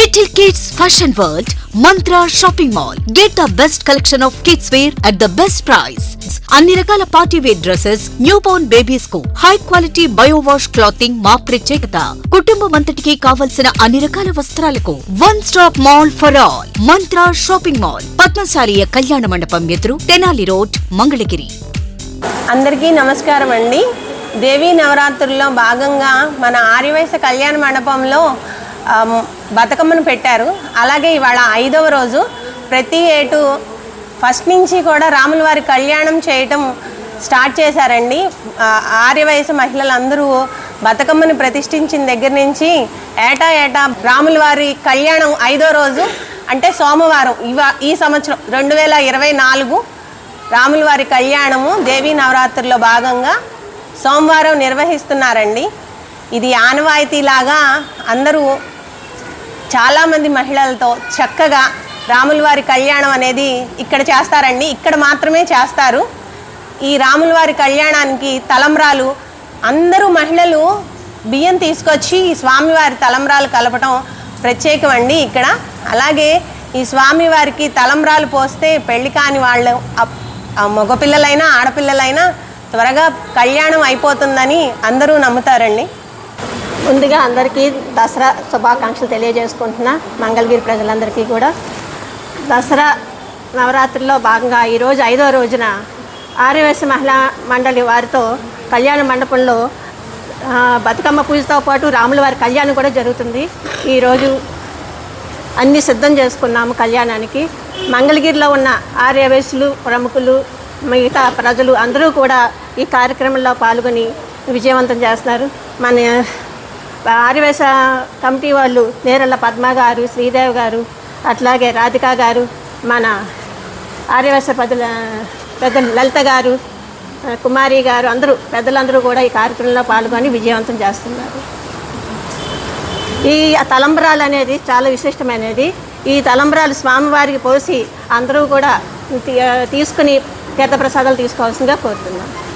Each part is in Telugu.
Little Kids Fashion World, Mantra Shopping Mall. Get the best collection of kids wear at the best price. అన్ని రకాల party wear dresses new born బేబీస్కు high quality biowash clothing మా ప్రత్యేకత కుటుంబం అంతటికి కావలసిన అన్ని రకాల వస్త్రాలకు one stop mall for all Mantra shopping mall పద్మశాలియ కళ్యాణ మండపం ఎదురు తెనాలి రోడ్ మంగళగిరి అందరికీ నమస్కారం అండి దేవీ నవరాత్రుల్లో భాగంగా మన ఆర్యవైశ్య కళ్యాణ మండపంలో బతుకమ్మను పెట్టారు. అలాగే ఇవాళ ఐదవ రోజు ప్రతి ఏటు ఫస్ట్ నుంచి కూడా రాముల వారి కళ్యాణం చేయటం స్టార్ట్ చేశారండి. ఆర్య ఆర్యవయసు మహిళలందరూ బతుకమ్మని ప్రతిష్ఠించిన దగ్గర నుంచి ఏటా ఏటా రాముల వారి కళ్యాణం ఐదో రోజు అంటే సోమవారం ఇవా ఈ సంవత్సరం రెండు వేల ఇరవై నాలుగు రాముల వారి కళ్యాణము దేవీ నవరాత్రుల్లో భాగంగా సోమవారం నిర్వహిస్తున్నారండి. ఇది ఆనవాయితీలాగా అందరూ చాలామంది మహిళలతో చక్కగా రాముల వారి కళ్యాణం అనేది ఇక్కడ చేస్తారండి. ఇక్కడ మాత్రమే చేస్తారు. ఈ రాముల వారి కళ్యాణానికి తలంబ్రాలు అందరూ మహిళలు బియ్యం తీసుకొచ్చి ఈ స్వామివారి తలంబ్రాలు కలపటం ప్రత్యేకం అండి ఇక్కడ. అలాగే ఈ స్వామివారికి తలంబ్రాలు పోస్తే పెళ్ళి కాని వాళ్ళు ఆ మగపిల్లలైనా ఆడపిల్లలైనా త్వరగా కళ్యాణం అయిపోతుందని అందరూ నమ్ముతారండి. ముందుగా అందరికీ దసరా శుభాకాంక్షలు తెలియజేసుకుంటున్నా మంగళగిరి ప్రజలందరికీ కూడా. దసరా నవరాత్రిలో భాగంగా ఈరోజు ఐదో రోజున ఆర్యవేశ మహిళా మండలి వారితో కళ్యాణ మండపంలో బతుకమ్మ పూజతో పాటు రాముల వారి కళ్యాణం కూడా జరుగుతుంది. ఈరోజు అన్ని సిద్ధం చేసుకున్నాము కళ్యాణానికి. మంగళగిరిలో ఉన్న ఆర్యవేశులు ప్రముఖులు మిగతా ప్రజలు అందరూ కూడా ఈ కార్యక్రమంలో పాల్గొని విజయవంతం చేస్తున్నారు. మన ఆర్యవేశ కమిటీ వాళ్ళు నేరళ్ళ పద్మ గారు శ్రీదేవి గారు అట్లాగే రాధిక గారు మన ఆర్యవేశ పెద్దల పెద్దలు లలిత గారు కుమారి గారు అందరూ పెద్దలందరూ కూడా ఈ కార్యక్రమంలో పాల్గొని విజయవంతం చేస్తున్నారు. ఈ తలంబరాలు అనేది చాలా విశిష్టమైనది. ఈ తలంబరాలు స్వామివారికి పోసి అందరూ కూడా తీ- తీసుకుని తీర్థప్రసాదాలు తీసుకోవాల్సిందిగా కోరుతున్నాను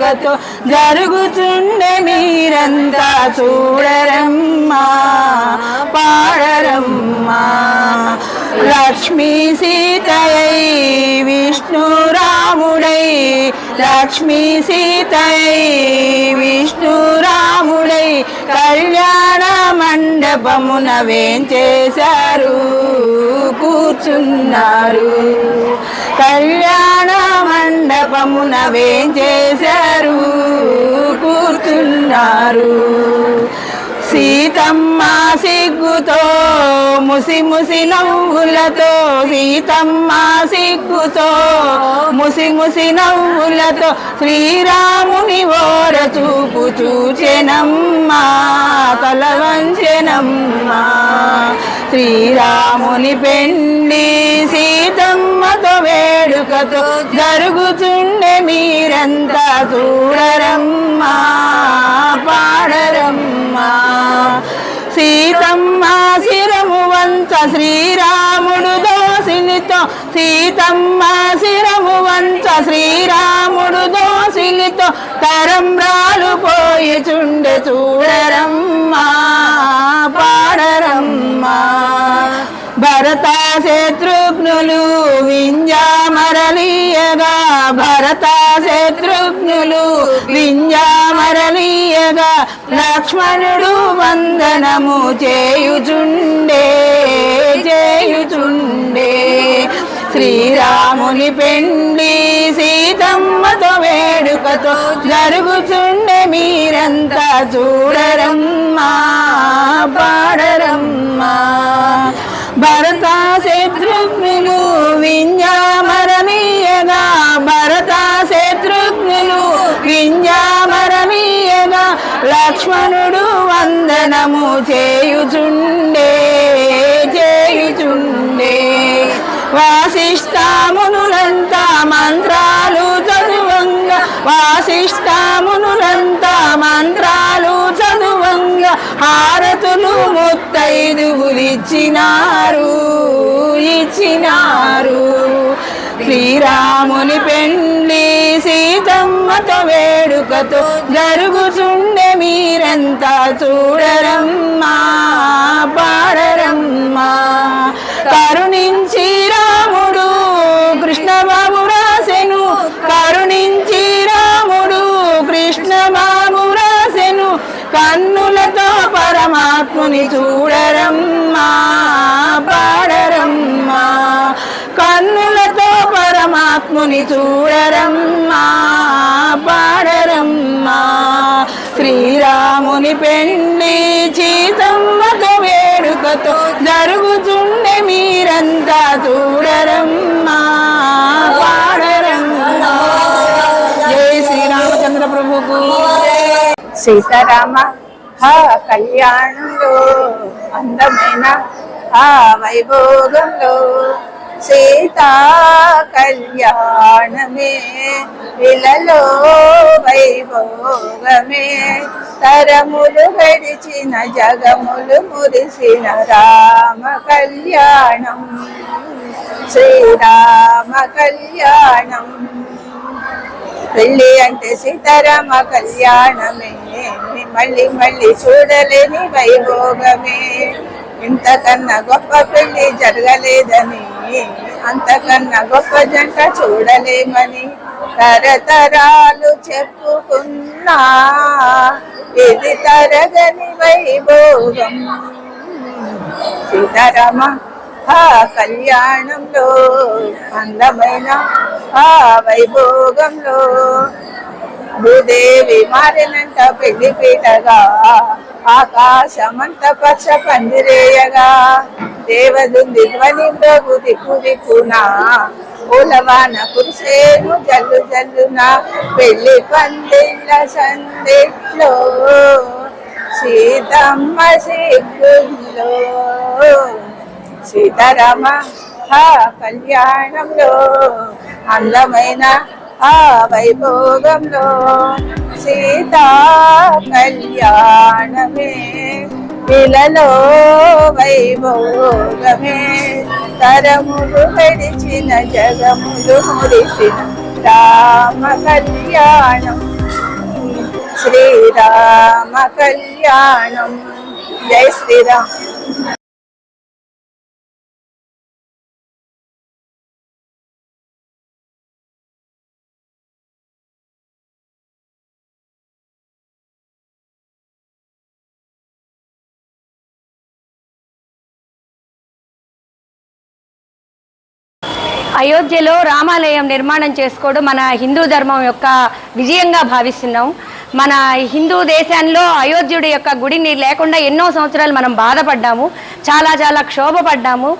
రాముని జరుగుతుండే మీరంతా చూడరమ్మా పాడరమ్మా. లక్ష్మీ సీతయై విష్ణు రాముడై లక్ష్మీ సీతయై విష్ణు రాముడై కళ్యాణ మండపమున వేంచేశారు కూర్చున్నారు. కళ్యాణ మండపమున వేంచేశారు కూర్చున్నారు. సీతమ్మ సిగ్గుతో ముసి ముసి నవ్వులతో సీతమ్మ సిగ్గుతో ముసి ముసి నవ్వులతో శ్రీరాముని ఓర చూపు చూచెనమ్మా తలవంచెనమ్మా. శ్రీరాముని పెండి ప్రేమతో వేడుకతో జరుగుతుండే మీరంతా చూడరమ్మా పాడరమ్మా. సీతమ్మ శిరము వంచ శ్రీరాముడు దోసిలితో సీతమ్మ శిరము వంచ శ్రీరాముడు దోసిలితో తరంబ్రాలు పోయి చుండె చూడరమ్మా పాడరమ్మా. భరత శత్రుఘ్నులు వింజామరలీయగా. భరత శత్రుఘ్నులు వింజామరలీయగా. లక్ష్మణుడు వందనము చేయుచుండే చేయుచుండే. శ్రీరాముని పెండి సీతమ్మతో వేడుకతో జరుగుచుండే మీరంతా చూడరమ్మా పాడరమ్మా. భరతా శత్రుఘ్నులు వింజామరమీయగా భరత శత్రుఘ్నులు వింజామరమీయగా లక్ష్మణుడు వందనము చేయుచుండే చేయుచుండే. వాసిష్టామునులంతా మంత్రాలు చదువంగా వాసిష్టామునులంతా మంత్రాలు హారతులు ముత్తైదుగులిచ్చినారు ఇచ్చినారు. ఇచ్చినారు శ్రీరాముని పెండ్లి సీతమ్మతో వేడుకతో జరుగుచుండె మీరంతా చూడరమ్మా పరమాత్ముని చూడరమ్మా పాడరమ్మా. కన్నులతో పరమాత్ముని చూడరమ్మా పాడరమ్మా. శ్రీరాముని పెండి చీతమ్మతో వేడుకతో జరుగుతుండే మీరంతా చూడరమ్మా పాడరమ్మా. జై శ్రీరామచంద్ర ప్రభుకు సీతారామ ఆ కళ్యాణంలో అందమైన ఆ వైభోగంలో సీతా కళ్యాణమే ఇలలో వైభోగమే. తరములు గడిచిన జగములు మురిసిన రామ కళ్యాణం శ్రీరామ కళ్యాణం. పెళ్ళి అంటే సీతారామ కళ్యాణమే. మళ్ళీ మళ్ళీ చూడలేని వైభోగమే. ఇంతకన్నా గొప్ప పెళ్ళి జరగలేదని అంతకన్నా గొప్ప జంట చూడలేమని తరతరాలు చెప్పుకున్నా. ఇది తరగని వైభోగం. సీతారామ ఆ కళ్యాణంలో అందమైన ఆ వైభోగంలో భూదేవి మారినంత పెళ్ళి పీటగా ఆకాశమంత పచ్చ పందిరేయగా. దేవదుంది ధ్వని ప్రభు దిక్కు దిక్కునా పూలవాన కురిసేను జల్లు జల్లున. పెళ్ళి పందిళ్ళ సందిట్లో సీతమ్మ సిగ్గుల్లో సీతారామ కళ్యాణంలో అందమైన ఆ వైభోగంలో సీతా కళ్యాణమే. ఇలలో వైభోగమే. తరములు గడిచిన జగములు మురిసిన రామ కళ్యాణం. శ్రీరామ కళ్యాణం. జై శ్రీరామ్. అయోధ్యలో రామాలయం నిర్మాణం చేసుకోవడం మన హిందూ ధర్మం యొక్క విజయంగా భావిస్తున్నాం. మన హిందూ దేశంలో అయోధ్యుడి యొక్క గుడిని లేకుండా ఎన్నో సంవత్సరాలు మనం బాధపడ్డాము. చాలా చాలా క్షోభపడ్డాము.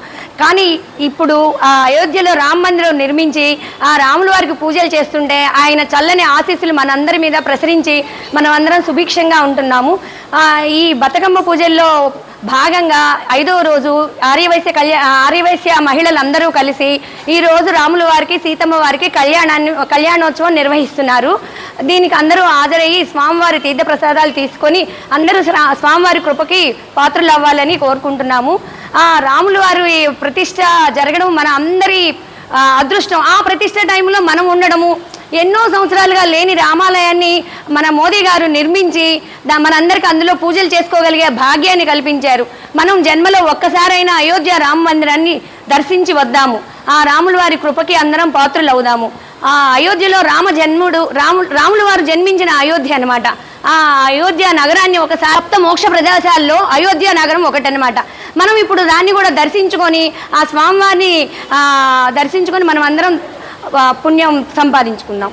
కానీ ఇప్పుడు ఆ అయోధ్యలో రామ మందిరం నిర్మించి ఆ రాముల వారికి పూజలు చేస్తుంటే ఆయన చల్లని ఆశీస్సులు మనందరి మీద ప్రసరించి మనం అందరం సుభిక్షంగా ఉంటున్నాము. ఈ బతుకమ్మ పూజల్లో భాగంగా ఐదవ రోజు ఆర్యవైశ్య కళ్యా ఆర్యవైశ్య మహిళలందరూ కలిసి ఈ రోజు రాముల వారికి సీతమ్మ వారికి కళ్యాణాన్ని కళ్యాణోత్సవం నిర్వహిస్తున్నారు. దీనికి అందరూ హాజరయ్యి స్వామివారి తీర్థ ప్రసాదాలు తీసుకొని అందరూ స్వామివారి కృపకి పాత్రలు అవ్వాలని కోరుకుంటున్నాము. ఆ రాముల వారి ప్రతిష్ట జరగడం మన అందరి అదృష్టం. ఆ ప్రతిష్ట టైంలో మనం ఉండడము ఎన్నో సంవత్సరాలుగా లేని రామాలయాన్ని మన మోదీ గారు నిర్మించి దా- మనందరికీ అందులో పూజలు చేసుకోగలిగే భాగ్యాన్ని కల్పించారు. మనం జన్మలో ఒక్కసారైనా అయోధ్య రామ మందిరాన్ని దర్శించి వద్దాము. ఆ రాముల వారి కృపకి అందరం పాత్రులు అవుదాము ఆ అయోధ్యలో రామ జన్ముడు రాము రాముల వారు జన్మించిన అయోధ్య అనమాట ఆ అయోధ్య నగరాన్ని ఒక సప్త మోక్ష ప్రదేశాల్లో అయోధ్య నగరం ఒకటనమాట మనం ఇప్పుడు దాన్ని కూడా దర్శించుకొని ఆ స్వామివారిని దర్శించుకొని మనం అందరం పుణ్యం సంపాదించుకుందాం